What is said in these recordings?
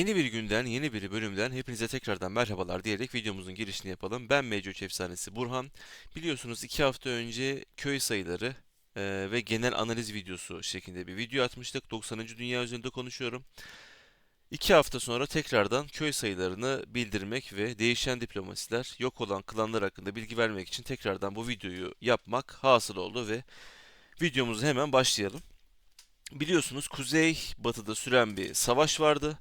Yeni bir günden, yeni bir bölümden hepinize tekrardan merhabalar diyerek videomuzun girişini yapalım. Ben Mevcut Efsanesi Burhan. Biliyorsunuz iki hafta önce köy sayıları e, ve genel analiz videosu şeklinde bir video atmıştık. 90. Dünya üzerinde konuşuyorum. İki hafta sonra tekrardan köy sayılarını bildirmek ve değişen diplomasiler, yok olan klanlar hakkında bilgi vermek için tekrardan bu videoyu yapmak hasıl oldu ve videomuzu hemen başlayalım. Biliyorsunuz kuzey batıda süren bir savaş vardı.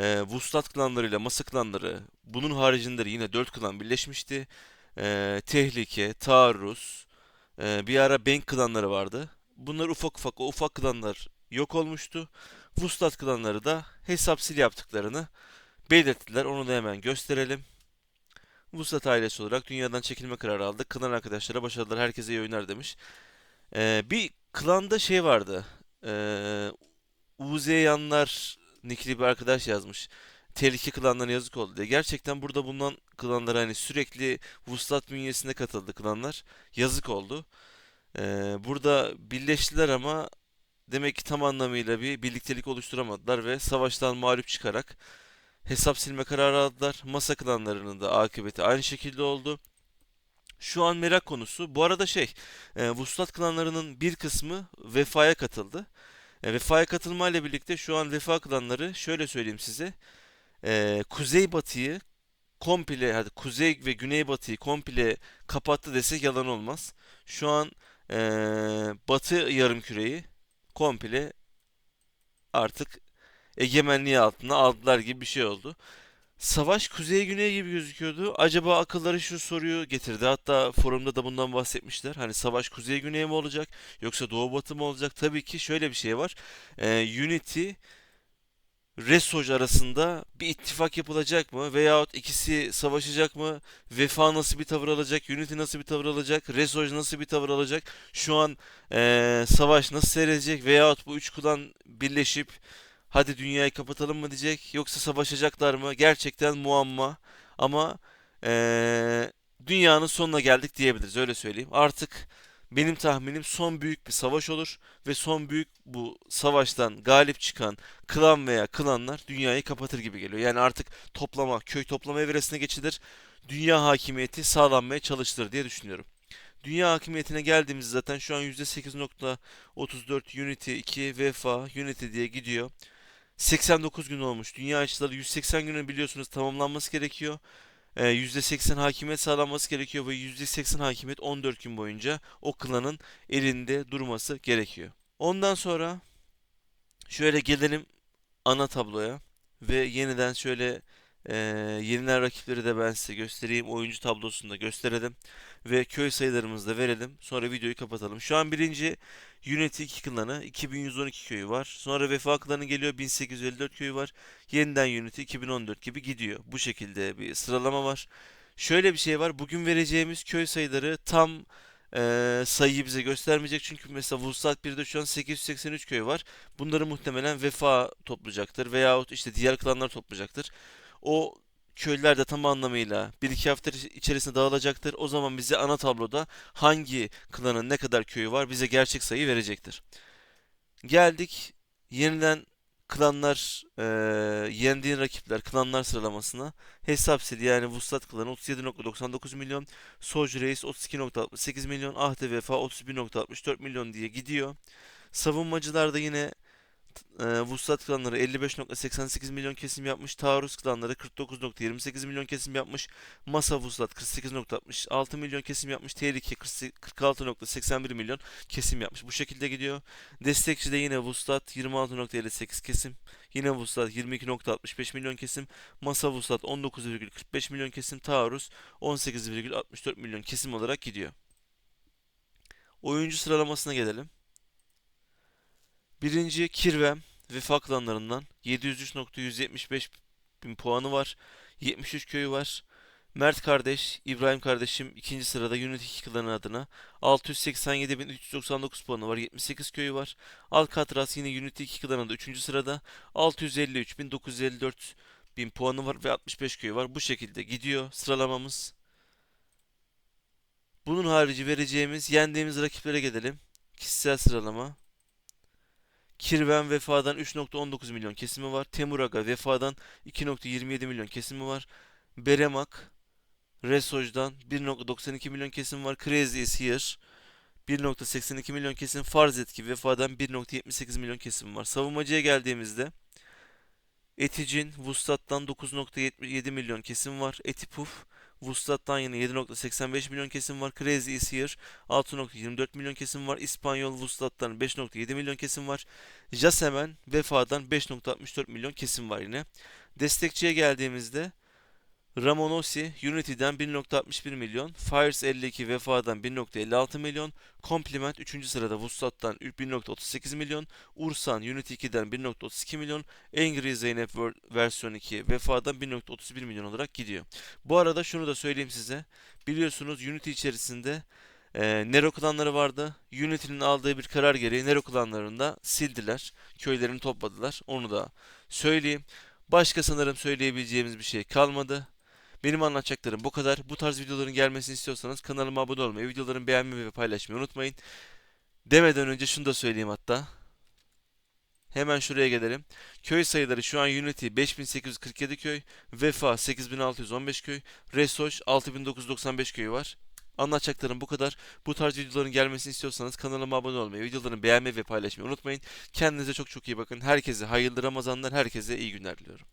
Ee, Vuslat klanlarıyla Masa klanları bunun haricinde de yine 4 klan birleşmişti. Ee, Tehlike, Taarruz, e, bir ara Bank klanları vardı. Bunlar ufak ufak o ufak klanlar yok olmuştu. Vuslat klanları da hesap sil yaptıklarını belirttiler. Onu da hemen gösterelim. Vuslat ailesi olarak dünyadan çekilme kararı aldık. Klan arkadaşlara başarılar, herkese iyi oyunlar demiş. Ee, bir klanda şey vardı. Ee, Uzeyanlar nickli bir arkadaş yazmış. Tehlike klanlarına yazık oldu diye. Gerçekten burada bulunan klanlar hani sürekli Vuslat bünyesine katıldı klanlar. Yazık oldu. Ee, burada birleştiler ama demek ki tam anlamıyla bir birliktelik oluşturamadılar ve savaştan mağlup çıkarak hesap silme kararı aldılar. Masa klanlarının da akıbeti aynı şekilde oldu. Şu an merak konusu. Bu arada şey, e, Vuslat klanlarının bir kısmı Vefa'ya katıldı. E, Vefa'ya katılmayla birlikte şu an Vefa klanları şöyle söyleyeyim size. E, Kuzeybatı'yı komple, hadi Kuzey ve Güneybatı'yı komple kapattı desek yalan olmaz. Şu an e, Batı yarımküreyi komple artık egemenliği altına aldılar gibi bir şey oldu. Savaş kuzey güney gibi gözüküyordu. Acaba akılları şu soruyu getirdi. Hatta forumda da bundan bahsetmişler. Hani savaş kuzey güney mi olacak yoksa doğu batı mı olacak? Tabii ki şöyle bir şey var. Ee, Unity Resoj arasında bir ittifak yapılacak mı? Veyahut ikisi savaşacak mı? Vefa nasıl bir tavır alacak? Unity nasıl bir tavır alacak? Resoj nasıl bir tavır alacak? Şu an ee, savaş nasıl seyredecek? Veyahut bu üç klan birleşip hadi dünyayı kapatalım mı diyecek yoksa savaşacaklar mı? Gerçekten muamma ama eee, dünyanın sonuna geldik diyebiliriz öyle söyleyeyim. Artık benim tahminim son büyük bir savaş olur ve son büyük bu savaştan galip çıkan klan veya klanlar dünyayı kapatır gibi geliyor. Yani artık toplama, köy toplama evresine geçilir. Dünya hakimiyeti sağlanmaya çalışılır diye düşünüyorum. Dünya hakimiyetine geldiğimizde zaten şu an %8.34 Unity 2 Vefa Unity diye gidiyor. 89 gün olmuş. Dünya açıları 180 günü biliyorsunuz tamamlanması gerekiyor. Ee, %80 hakimiyet sağlanması gerekiyor ve %80 hakimiyet 14 gün boyunca o klanın elinde durması gerekiyor. Ondan sonra şöyle gelelim ana tabloya ve yeniden şöyle e, yenilen rakipleri de ben size göstereyim. Oyuncu tablosunu da gösterelim ve köy sayılarımızı da verelim. Sonra videoyu kapatalım. Şu an birinci Unity 2 klanı 2112 köyü var. Sonra Vefa klanı geliyor 1854 köyü var. Yeniden Unity 2014 gibi gidiyor. Bu şekilde bir sıralama var. Şöyle bir şey var. Bugün vereceğimiz köy sayıları tam e, sayıyı bize göstermeyecek. Çünkü mesela Vuslat 1'de şu an 883 köy var. Bunları muhtemelen Vefa toplayacaktır. Veyahut işte diğer klanlar toplayacaktır. O köylüler de tam anlamıyla bir iki hafta içerisinde dağılacaktır. O zaman bize ana tabloda hangi klanın ne kadar köyü var bize gerçek sayı verecektir. Geldik yeniden klanlar, e, yendiğin rakipler, klanlar sıralamasına. Hesap sil yani Vuslat klanı 37.99 milyon, Soj Reis 32.68 milyon, Ahde Vefa 31.64 milyon diye gidiyor. Savunmacılar da yine e, Vuslat klanları 55.88 milyon kesim yapmış. Taarruz klanları 49.28 milyon kesim yapmış. Masa Vuslat 48.66 milyon kesim yapmış. Tehlike 46.81 milyon kesim yapmış. Bu şekilde gidiyor. Destekçi de yine Vuslat 26.58 kesim. Yine Vuslat 22.65 milyon kesim. Masa Vuslat 19,45 milyon kesim. Taarruz 18,64 milyon kesim olarak gidiyor. Oyuncu sıralamasına gelelim. Birinci Kirvem Vefa klanlarından 703.175 bin puanı var. 73 köyü var. Mert kardeş, İbrahim kardeşim ikinci sırada Unity 2 klanı adına 687.399 puanı var. 78 köyü var. Alcatraz yine Unity 2 klanında 3. sırada 653.954 bin puanı var ve 65 köyü var. Bu şekilde gidiyor sıralamamız. Bunun harici vereceğimiz yendiğimiz rakiplere gelelim. Kişisel sıralama. Kirven Vefa'dan 3.19 milyon kesimi var. Temuraga Vefa'dan 2.27 milyon kesimi var. Beremak Resoj'dan 1.92 milyon kesim var. Crazy is here 1.82 milyon kesim. Farz etki Vefa'dan 1.78 milyon kesim var. Savunmacıya geldiğimizde Eticin Vuslat'tan 9.77 milyon kesim var. Etipuf Vuslat'tan yine 7.85 milyon kesim var. Crazy is here 6.24 milyon kesim var. İspanyol Vuslat'tan 5.7 milyon kesim var. Jasemen Vefa'dan 5.64 milyon kesim var yine. Destekçiye geldiğimizde Ramonosi Unity'den 1.61 milyon, Fires 52 Vefa'dan 1.56 milyon, Compliment 3. sırada Vuslat'tan 1.38 milyon, Ursan Unity 2'den 1.32 milyon, Angry Zeynep Ver- versiyon 2 Vefa'dan 1.31 milyon olarak gidiyor. Bu arada şunu da söyleyeyim size. Biliyorsunuz Unity içerisinde e, Nero klanları vardı. Unity'nin aldığı bir karar gereği Nero klanlarını da sildiler. Köylerini topladılar. Onu da söyleyeyim. Başka sanırım söyleyebileceğimiz bir şey kalmadı. Benim anlatacaklarım bu kadar. Bu tarz videoların gelmesini istiyorsanız kanalıma abone olmayı, videolarımı beğenmeyi ve paylaşmayı unutmayın. Demeden önce şunu da söyleyeyim hatta. Hemen şuraya gelelim. Köy sayıları şu an Unity 5847 köy, Vefa 8615 köy, Resoş 6995 köy var. Anlatacaklarım bu kadar. Bu tarz videoların gelmesini istiyorsanız kanalıma abone olmayı, videolarımı beğenmeyi ve paylaşmayı unutmayın. Kendinize çok çok iyi bakın. Herkese hayırlı Ramazanlar, herkese iyi günler diliyorum.